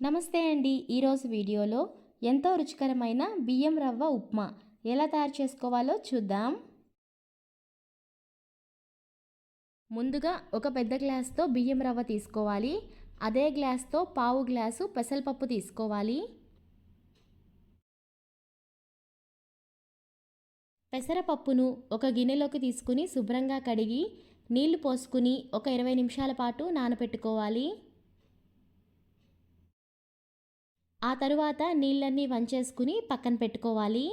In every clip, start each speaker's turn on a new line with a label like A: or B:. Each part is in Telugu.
A: నమస్తే అండి. ఈరోజు వీడియోలో ఎంతో రుచికరమైన బియ్యం రవ్వ ఉప్మా ఎలా తయారు చేసుకోవాలో చూద్దాం. ముందుగా ఒక పెద్ద గ్లాస్తో బియ్యం రవ్వ తీసుకోవాలి. అదే గ్లాస్తో పావు గ్లాసు పెసరపప్పు తీసుకోవాలి. పెసరపప్పును ఒక గిన్నెలోకి తీసుకుని శుభ్రంగా కడిగి నీళ్ళు పోసుకుని ఒక ఇరవై నిమిషాల పాటు నానబెట్టుకోవాలి ఆ తరువాత నీళ్ళన్నీ వంచేసుకుని పక్కన పెట్టుకోవాలి.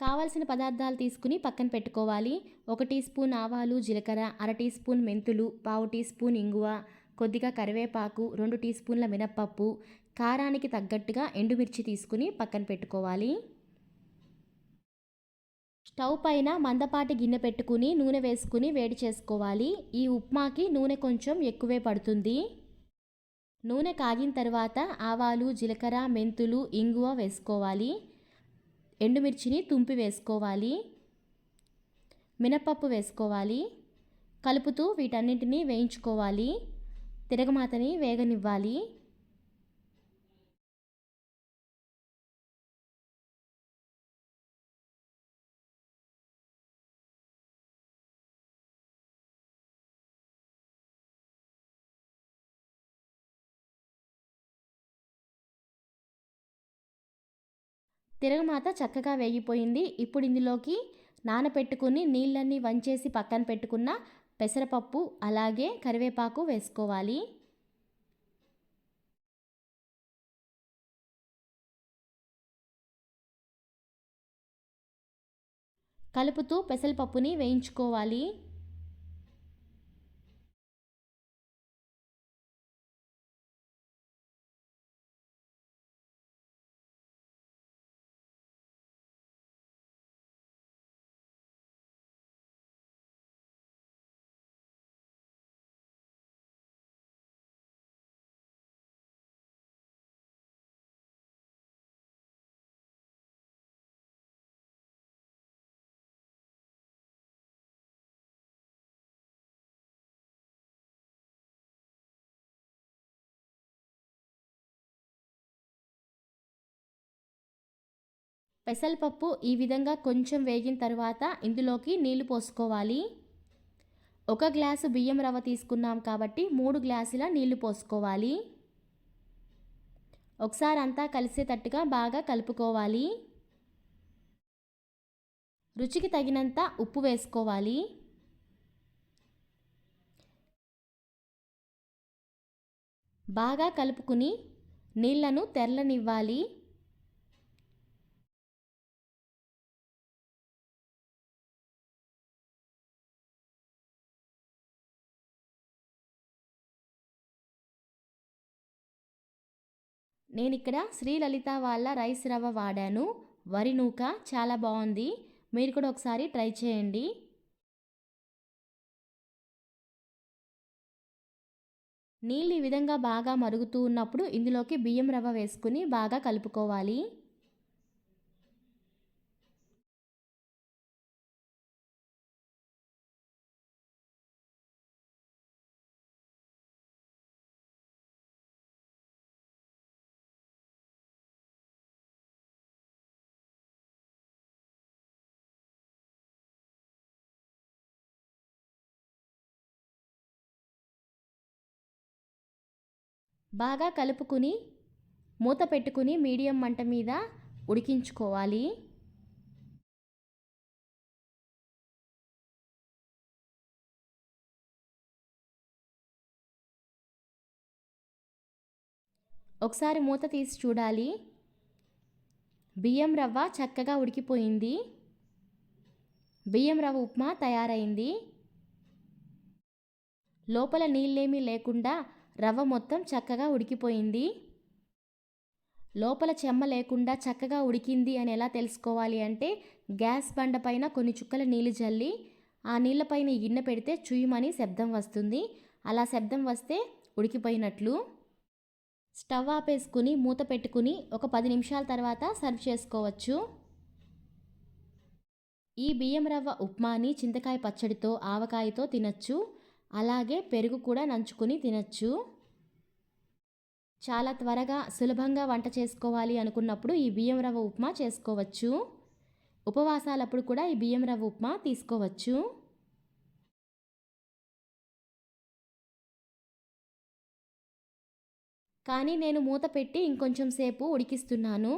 A: కావలసిన పదార్థాలు తీసుకుని పక్కన పెట్టుకోవాలి. ఒక టీ స్పూన్ ఆవాలు జీలకర్ర అర టీ స్పూన్ మెంతులు పావు టీ స్పూన్ ఇంగువ కొద్దిగా కరివేపాకు రెండు టీ స్పూన్ల మినప్పప్పు కారానికి తగ్గట్టుగా ఎండుమిర్చి తీసుకుని పక్కన పెట్టుకోవాలి. స్టవ్ పైన మందపాటి గిన్నె పెట్టుకుని నూనె వేసుకుని వేడి చేసుకోవాలి. ఈ ఉప్మాకి నూనె కొంచెం ఎక్కువే పడుతుంది. నూనె కాగిన తర్వాత ఆవాలు జీలకర్ర మెంతులు ఇంగువ వేసుకోవాలి. ఎండుమిర్చిని తుంపి వేసుకోవాలి. మినపప్పు వేసుకోవాలి. కలుపుతూ వీటన్నింటినీ వేయించుకోవాలి. తిరగమాతని వేగనివ్వాలి. తిరగమాత చక్కగా వేగిపోయింది. ఇప్పుడు ఇందులోకి నానపెట్టుకుని నీళ్ళన్నీ వంచేసి పక్కన పెట్టుకున్న పెసరపప్పు అలాగే కరివేపాకు వేసుకోవాలి. కలుపుతూ పెసరపప్పుని వేయించుకోవాలి. పెసరపప్పు ఈ విధంగా కొంచెం వేగిన తర్వాత ఇందులోకి నీళ్ళు పోసుకోవాలి. ఒక గ్లాసు బియ్యం రవ్వ తీసుకున్నాం కాబట్టి మూడు గ్లాసుల నీళ్ళు పోసుకోవాలి. ఒకసారి అంతా కలిసేటట్టుగా బాగా కలుపుకోవాలి. రుచికి తగినంత ఉప్పు వేసుకోవాలి. బాగా కలుపుకుని నీళ్ళను తెరలనివ్వాలి. నేను ఇక్కడ శ్రీలలిత వాళ్ళ రైస్ రవ్వ వాడాను. వరి నూక చాలా బాగుంది. మీరు కూడా ఒకసారి ట్రై చేయండి. నీళ్ళు ఈ విధంగా బాగా మరుగుతూ ఉన్నప్పుడు ఇందులోకి బియ్యం రవ్వ వేసుకుని బాగా కలుపుకోవాలి. బాగా కలుపుకుని మూత పెట్టుకుని మీడియం మంట మీద ఉడికించుకోవాలి. ఒకసారి మూత తీసి చూడాలి. బియ్యం రవ్వ చక్కగా ఉడికిపోయింది. బియ్యం రవ్వ ఉప్మా తయారైంది. లోపల నీళ్ళేమీ లేకుండా రవ్వ మొత్తం చక్కగా ఉడికిపోయింది. లోపల చెమ్మ లేకుండా చక్కగా ఉడికింది అని ఎలా తెలుసుకోవాలి అంటే గ్యాస్ బండ పైన కొన్ని చుక్కల నీళ్ళు జల్లి ఆ నీళ్ళ పైన గిన్నె పెడితే చుయ్యమని శబ్దం వస్తుంది. అలా శబ్దం వస్తే ఉడికిపోయినట్లు. స్టవ్ ఆపేసుకుని మూత పెట్టుకుని ఒక పది నిమిషాల తర్వాత సర్వ్ చేసుకోవచ్చు. ఈ బియ్యం రవ్వ ఉప్మాని చింతకాయ పచ్చడితో ఆవకాయతో తినచ్చు. అలాగే పెరుగు కూడా నంచుకొని తినచ్చు. చాలా త్వరగా సులభంగా వంట చేసుకోవాలి అనుకున్నప్పుడు ఈ బియ్యం రవ్వ ఉప్మా చేసుకోవచ్చు. ఉపవాసాలప్పుడు కూడా ఈ బియ్యం రవ్వ ఉప్మా తీసుకోవచ్చు. కానీ నేను మూత పెట్టి ఇంకొంచెం సేపు ఉడికిస్తున్నాను.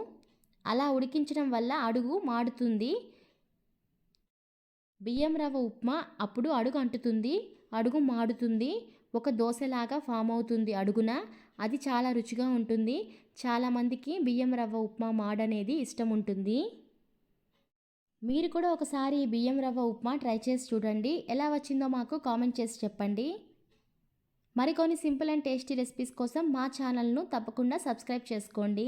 A: అలా ఉడికించడం వల్ల అడుగు మాడుతుంది. బియ్యం రవ్వ ఉప్మా అప్పుడు అడుగు అంటుతుంది. అడుగు మాడుతుంది. ఒక దోశలాగా ఫామ్ అవుతుంది అడుగున. అది చాలా రుచిగా ఉంటుంది. చాలామందికి బియ్యం రవ్వ ఉప్మా మాడనేది ఇష్టం ఉంటుంది. మీరు కూడా ఒకసారి ఈ బియ్యం రవ్వ ఉప్మా ట్రై చేసి చూడండి. ఎలా వచ్చిందో మాకు కామెంట్ చేసి చెప్పండి. మరికొన్ని సింపుల్ అండ్ టేస్టీ రెసిపీస్ కోసం మా ఛానల్ను తప్పకుండా సబ్స్క్రైబ్ చేసుకోండి.